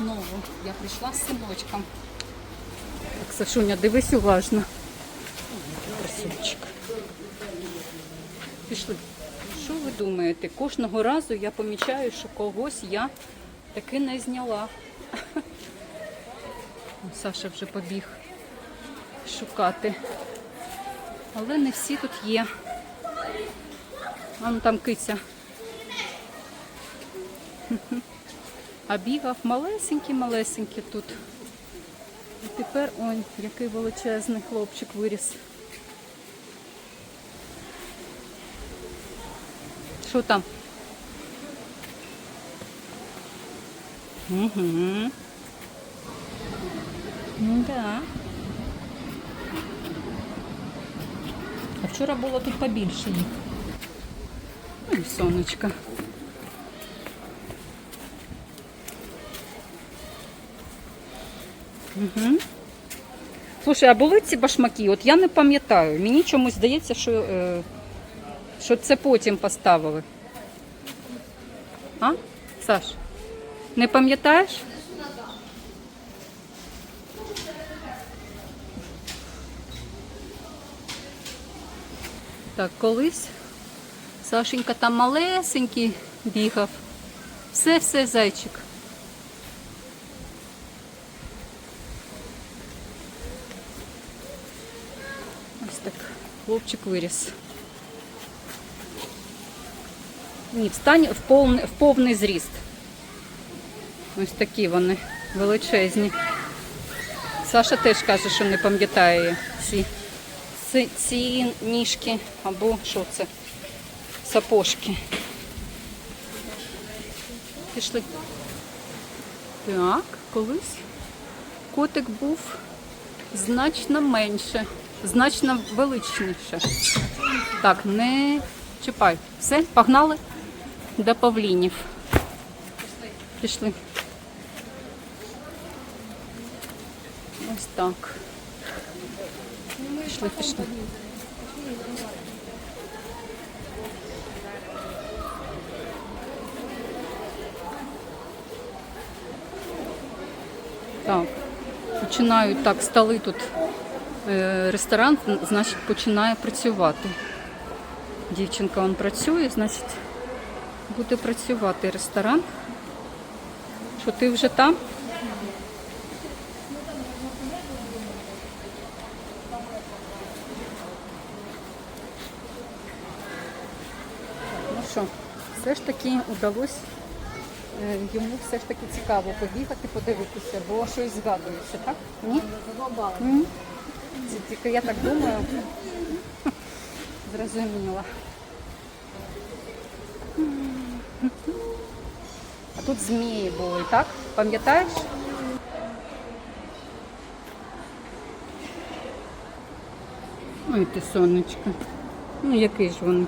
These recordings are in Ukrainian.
знову я прийшла з синочком. Так, Сашуня, дивись уважно. Красунчик. Пішли. Що ви думаєте? Кожного разу я помічаю, що когось я таки не зняла. Саша вже побіг шукати. Але не всі тут є. Вон там киця. А бігав малесенький-малесенький тут. І тепер ой, який величезний хлопчик виріс. Що там? Угу. Ну да. А вчора було тут побільше їх. Ой, сонечко. Угу. Слушай, а були ці башмаки? От я не пам'ятаю. Мені чомусь здається, що, е, що це потім поставили. А? Саш? Не пам'ятаєш? Так, колись Сашенька там малесенький бігав. Все-все, зайчик. Ось так хлопчик виріс. Ні, встань в повний, в повний зріст. Ось такі вони величезні. Саша теж каже, що не пам'ятає ці, ці, ці ніжки або що це? Сапожки. Пішли. Так, колись котик був значно менше, значно величніше. Так, не чіпай. Все, погнали до павлінів. Пішли. Ось так. Пішли, пішли. Так, починають так, стали тут ресторан, значить, починає працювати. Дівчинка он працює, значить, буде працювати ресторан. Що ти вже там? Ну що, все ж таки вдалося е, йому все ж таки цікаво побігати, подивитися, бо щось згадується, так? Ні? Ні? Це тільки я так думаю. Зрозуміла. А тут змії були, так? Пам'ятаєш? Ой, ти сонечко. Ну, який ж він?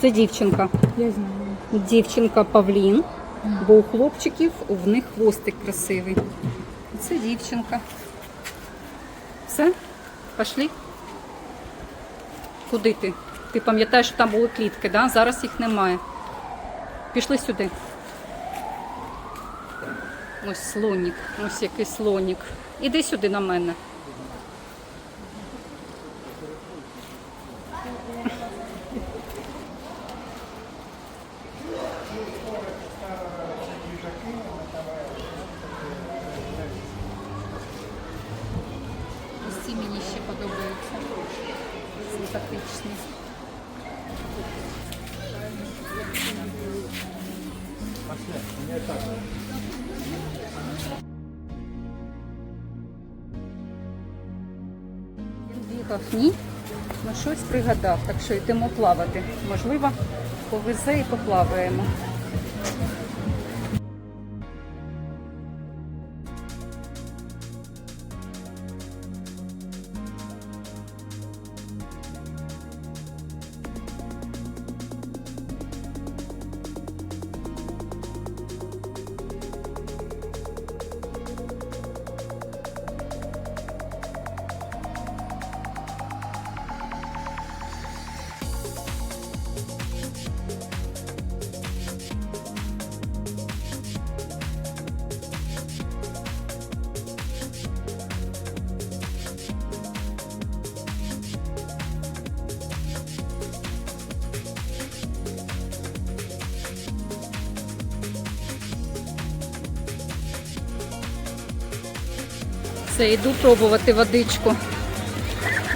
Це дівчинка. Я знаю. Дівчинка Павлін, бо у хлопчиків в них хвостик красивий. Це дівчинка. Все? Пошли? Куди ти? Ти пам'ятаєш, що там були клітки, да? зараз їх немає. Пішли сюди. Ось слонік, ось який слонік. Іди сюди на мене. Бігав, ні, ну щось пригадав, так що йдемо плавати. Можливо, повезе і поплаваємо. Все, йду пробувати водичку.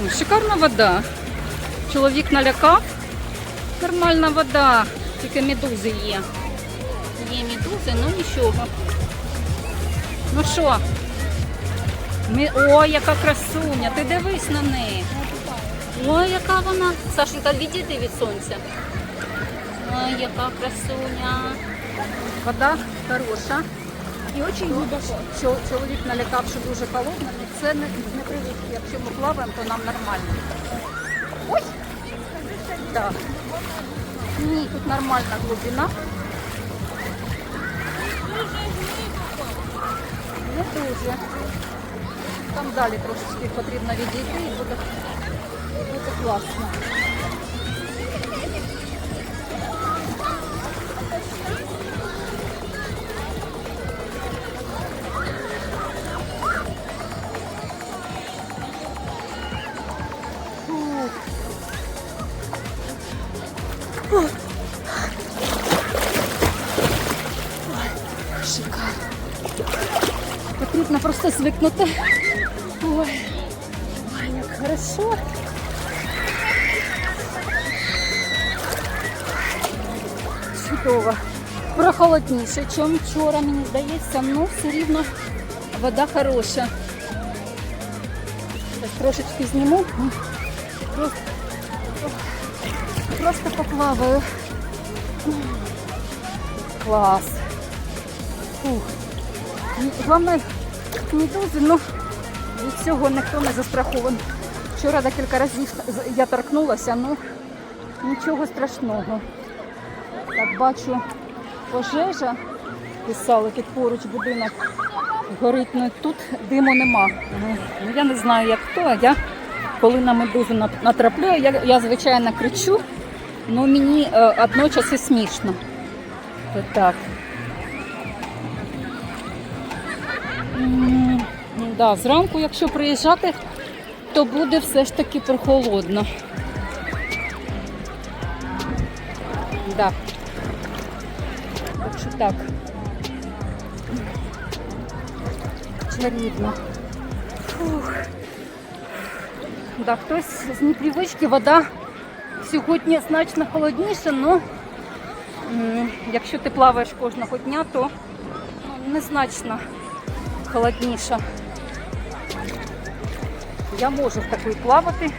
О, Шикарна вода. Чоловік налякав. Нормальна вода. Тільки медузи є. Є медузи, ну нічого. Ну що? Ми... Ой, яка красуня, ти дивись на неї. Ой, яка вона. Сашенька, відійди від сонця. Ой, яка красуня. Вода хороша. І дуже глибоко. Чоловік налякав, дуже холодно. і Це не, не привички. Якщо ми плаваємо, то нам нормально. Ой! Так. Ні, тут нормальна глибина. Не дуже. Там далі трошечки потрібно відійти і буде, буде класно. Звикнути. Ой, ой, як хорошо. Чудово. Прохолодніше, ніж вчора, мені здається, але все рівно вода хороша. Так, трошечки зніму. Просто, поплаваю. Клас. Фух. Ні, Головне, медузи, ну від цього ніхто не застрахований. Вчора декілька разів я торкнулася, ну нічого страшного. Так, бачу, пожежа, писали тут поруч будинок горить, ну тут диму нема. Ну, ну, я не знаю, як хто, а я коли на медузу нат- натрапляю, я, я звичайно кричу, але мені е, одночас і смішно. То так. Да, зранку, якщо приїжджати, то буде все ж таки прохолодно. Да. Так що так. Чарівно. Фух. Да, хтось з непривички вода сьогодні значно холодніша, але якщо ти плаваєш кожного дня, то ну, незначно холодніша. Я можу в такій плавати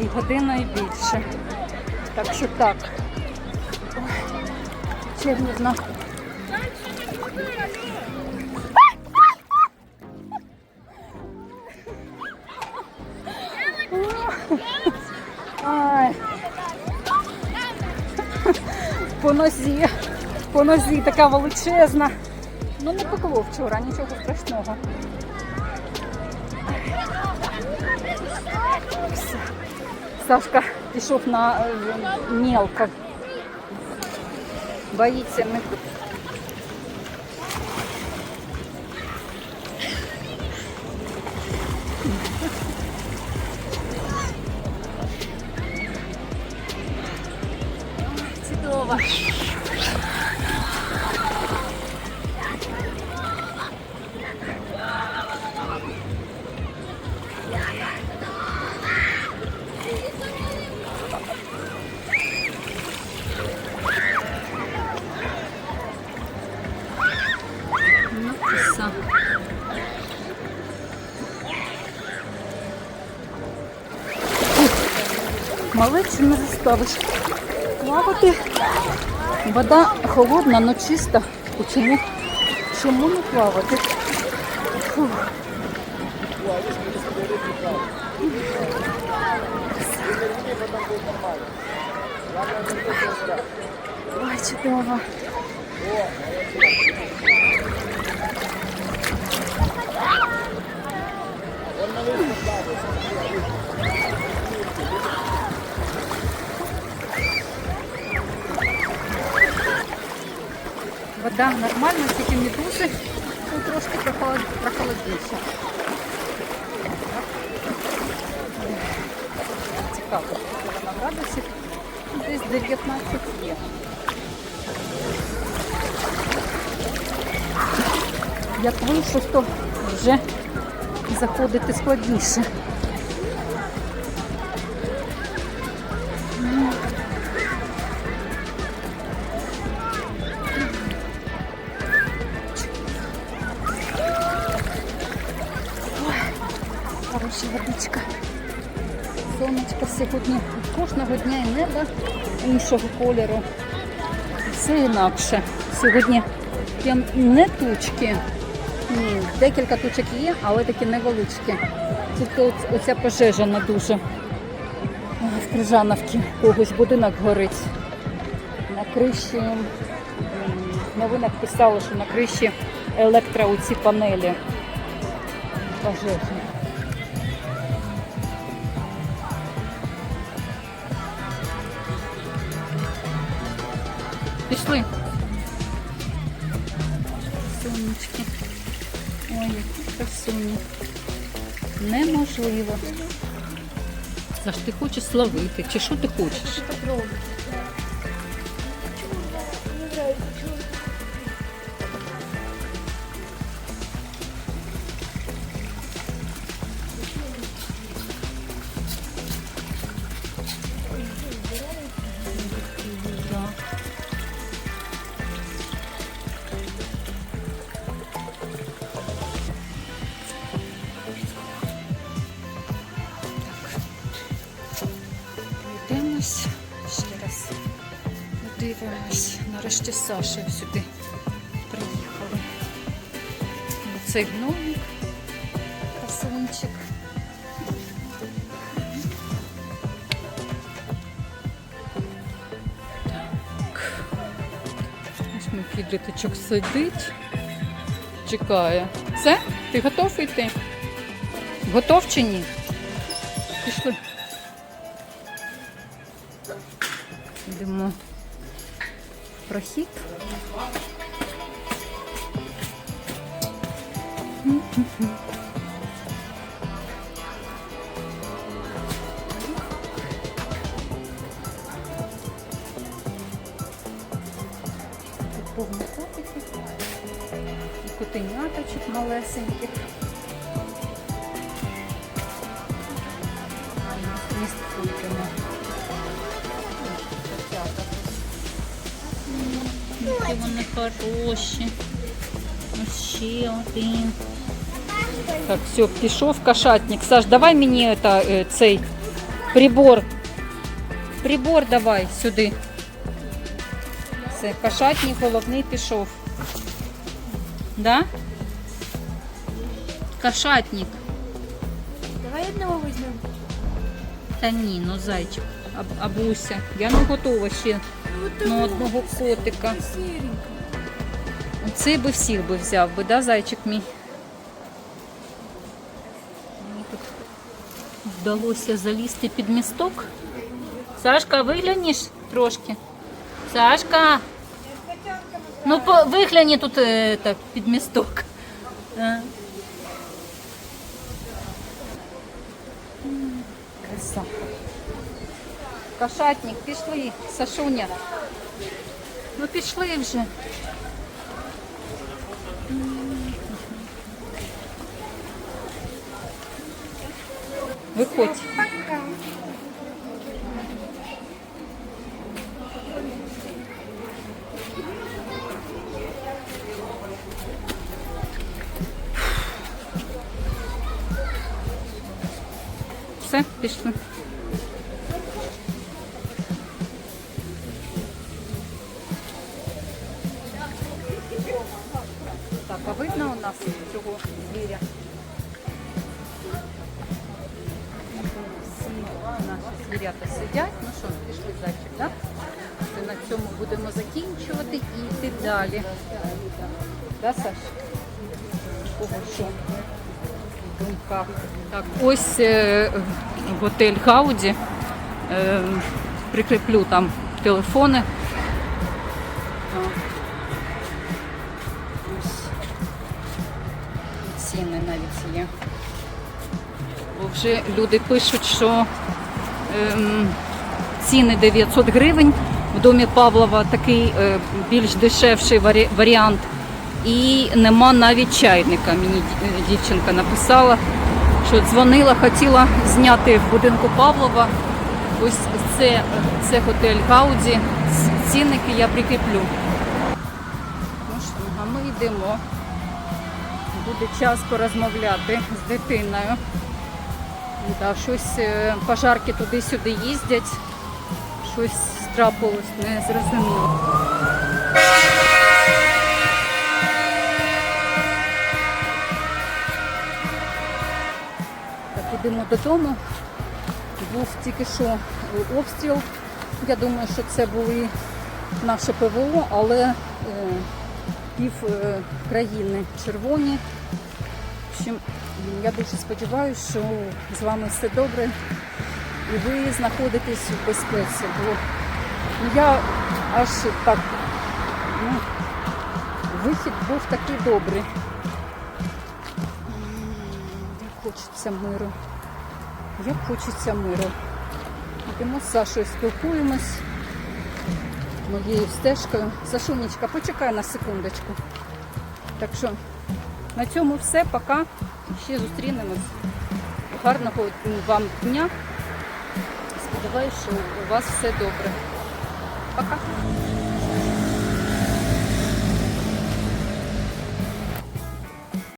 і годину більше. Так що так. Ой, По нозі. По нозі така величезна. Ну не пекло вчора, нічого страшного. Все. Сашка пішов на е, мелко. Боїться тут. Чудово. Не. Плавати. Вода холодна, але чиста. Чому, чому не плавати? Фух. Ой, чудово. Вода нормальна, тільки медузи ну, трошки прохолод... прохолодніше. Цікаво, вона градусів. Десь 19 є. Як вийшов, то вже заходити складніше. Хороша водичка. Сонечко сьогодні кожного дня і небо іншого кольору. Все інакше. Сьогодні прям не тучки. Ні, декілька тучок є, але такі невеличкі. Тільки оця пожежа не дуже. В Крижановці когось будинок горить. На криші новинах писали, що на криші електро оці панелі пожежні. Пішли. Сонечки. Ой, які красуні. Неможливо. Саш, ти хочеш славити, чи що ти хочеш? Нарешті з сюди приїхали. Цей гномик, красунчик. Так. Ось мій підліточок сидить, чекає. Все? Ти готов йти? Готов чи ні? Пішли. Йдемо прохід. Тут повно котиків і котеняточок малесеньких. Місткуємо. Які вони хороші. Ось ще один. Так, все, пішов кошатник. Саш, давай мені это, е, цей прибор. Прибор давай сюди. Все, кошатник головний пішов. Да? Кошатник. Давай одного візьмемо. Та ні, ну зайчик, Аб- абуся. Я не готова ще На одного котика. Цей би всіх би взяв би, да, зайчик мій? Мені тут вдалося залізти під місток. Сашка, виглянеш трошки? Сашка! Ну, вигляні тут е, так, під місток. Кошатник, пішли, Сашуня. Ну пішли вже. Виходь. Пока. Все, пішли. Цьому будемо закінчувати і йти далі. Да, Саш? Кого що? думках. Так, ось е, готель Гауді. Е, прикріплю там телефони. Ціни навіть є. Бо вже люди пишуть, що ем, ціни 900 гривень в домі Павлова такий е, більш дешевший варі- варіант. І нема навіть чайника. Мені дівчинка написала. що дзвонила, хотіла зняти в будинку Павлова. Ось це, це готель Гауді. Цінники я прикріплю. Ну що, а ми йдемо. Буде час порозмовляти з дитиною. Да, щось е, пожарки туди-сюди їздять. Щось трапилось, не зрозуміло. Так, ідемо додому. Був тільки що обстріл. Я думаю, що це були наше ПВО, але е, пів е, країни червоні. В я дуже сподіваюся, що з вами все добре і ви знаходитесь в безпеці. Бо я аж так, ну, вихід був такий добрий. Як хочеться миру. Як хочеться миру. Йдемо з Сашою спілкуємось моєю стежкою. Сашунечка, почекай на секундочку. Так що на цьому все. Пока. Ще зустрінемось. Гарного вам дня. Сподіваюсь, що у вас все добре. Пока.